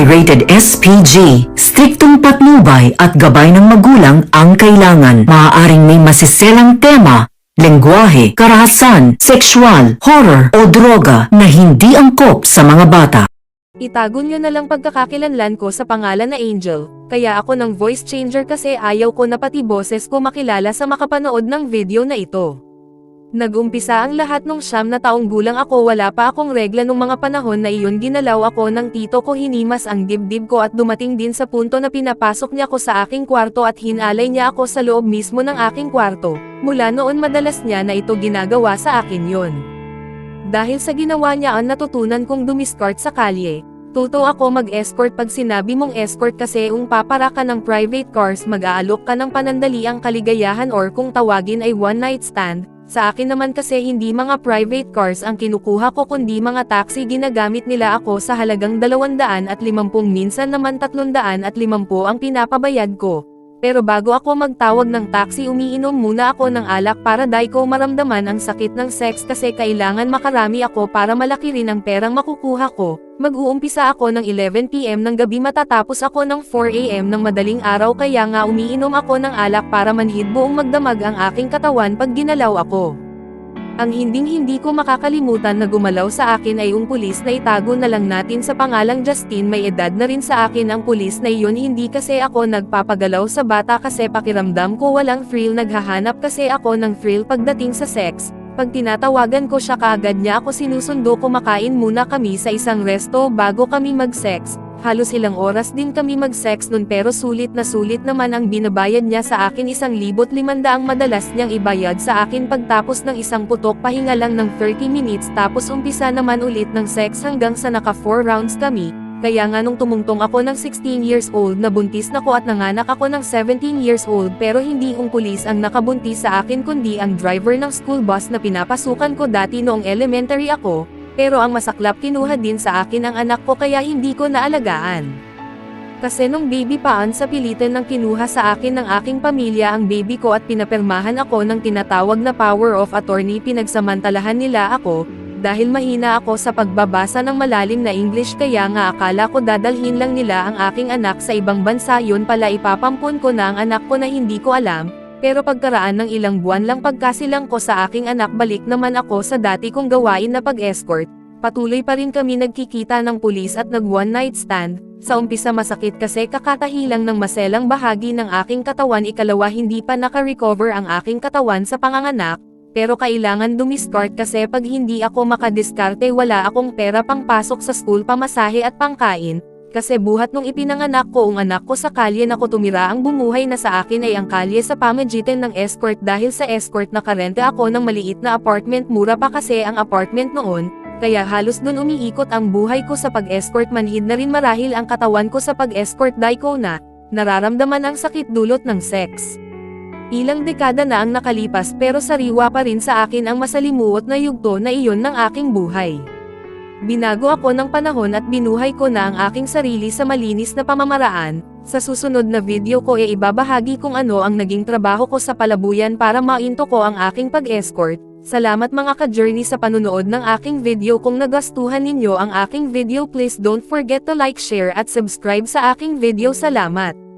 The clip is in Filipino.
ay rated SPG. Striktong patnubay at gabay ng magulang ang kailangan. Maaaring may masiselang tema, lengguwahe, karahasan, sexual, horror o droga na hindi angkop sa mga bata. Itago nyo na lang pagkakakilanlan ko sa pangalan na Angel, kaya ako ng voice changer kasi ayaw ko na pati boses ko makilala sa makapanood ng video na ito. Nagumpisa ang lahat nung siyam na taong gulang ako wala pa akong regla nung mga panahon na iyon ginalaw ako ng tito ko hinimas ang dibdib ko at dumating din sa punto na pinapasok niya ako sa aking kwarto at hinalay niya ako sa loob mismo ng aking kwarto, mula noon madalas niya na ito ginagawa sa akin yon. Dahil sa ginawa niya ang natutunan kong dumiskart sa kalye, tuto ako mag-escort pag sinabi mong escort kasi ung papara ka ng private cars mag-aalok ka ng panandaliang kaligayahan or kung tawagin ay one night stand, sa akin naman kasi hindi mga private cars ang kinukuha ko kundi mga taxi ginagamit nila ako sa halagang 250 minsan naman 350 ang pinapabayad ko. Pero bago ako magtawag ng taxi umiinom muna ako ng alak para dai ko maramdaman ang sakit ng sex kasi kailangan makarami ako para malaki rin ang perang makukuha ko. Mag-uumpisa ako ng 11pm ng gabi matatapos ako ng 4am ng madaling araw kaya nga umiinom ako ng alak para manhid buong magdamag ang aking katawan pag ginalaw ako. Ang hinding-hindi ko makakalimutan na gumalaw sa akin ay yung pulis na itago na lang natin sa pangalang Justin may edad na rin sa akin ang pulis na iyon hindi kasi ako nagpapagalaw sa bata kasi pakiramdam ko walang thrill naghahanap kasi ako ng thrill pagdating sa sex. Pag tinatawagan ko siya kaagad niya ako sinusundo kumakain muna kami sa isang resto bago kami mag-sex. Halos ilang oras din kami mag-sex nun pero sulit na sulit naman ang binabayad niya sa akin isang libot limandaang madalas niyang ibayad sa akin pagtapos ng isang putok pahinga lang ng 30 minutes tapos umpisa naman ulit ng sex hanggang sa naka 4 rounds kami, kaya nga nung tumungtong ako ng 16 years old na buntis na ko at nanganak ako ng 17 years old pero hindi yung pulis ang nakabuntis sa akin kundi ang driver ng school bus na pinapasukan ko dati noong elementary ako, pero ang masaklap kinuha din sa akin ang anak ko kaya hindi ko naalagaan. Kasi nung baby paan sa pilitan ng kinuha sa akin ng aking pamilya ang baby ko at pinapermahan ako ng tinatawag na power of attorney pinagsamantalahan nila ako, dahil mahina ako sa pagbabasa ng malalim na English kaya nga akala ko dadalhin lang nila ang aking anak sa ibang bansa yun pala ipapampun ko na ang anak ko na hindi ko alam, pero pagkaraan ng ilang buwan lang pagkasilang ko sa aking anak balik naman ako sa dati kong gawain na pag-escort, patuloy pa rin kami nagkikita ng pulis at nag one night stand, sa umpisa masakit kasi kakatahilang ng maselang bahagi ng aking katawan ikalawa hindi pa naka-recover ang aking katawan sa panganganak, pero kailangan dumiskart kasi pag hindi ako makadiskarte wala akong pera pang pasok sa school pamasahe at pangkain, kasi buhat nung ipinanganak ko ang anak ko sa kalye na ko tumira ang bumuhay na sa akin ay ang kalye sa pamagitan ng escort dahil sa escort nakarente ako ng maliit na apartment mura pa kasi ang apartment noon, kaya halos dun umiikot ang buhay ko sa pag-escort manhid na rin marahil ang katawan ko sa pag-escort dahil ko na, nararamdaman ang sakit dulot ng sex. Ilang dekada na ang nakalipas pero sariwa pa rin sa akin ang masalimuot na yugto na iyon ng aking buhay. Binago ako ng panahon at binuhay ko na ang aking sarili sa malinis na pamamaraan. Sa susunod na video ko e ibabahagi kung ano ang naging trabaho ko sa palabuyan para mainto ko ang aking pag-escort. Salamat mga ka-journey sa panunood ng aking video kung nagastuhan ninyo ang aking video please don't forget to like share at subscribe sa aking video salamat.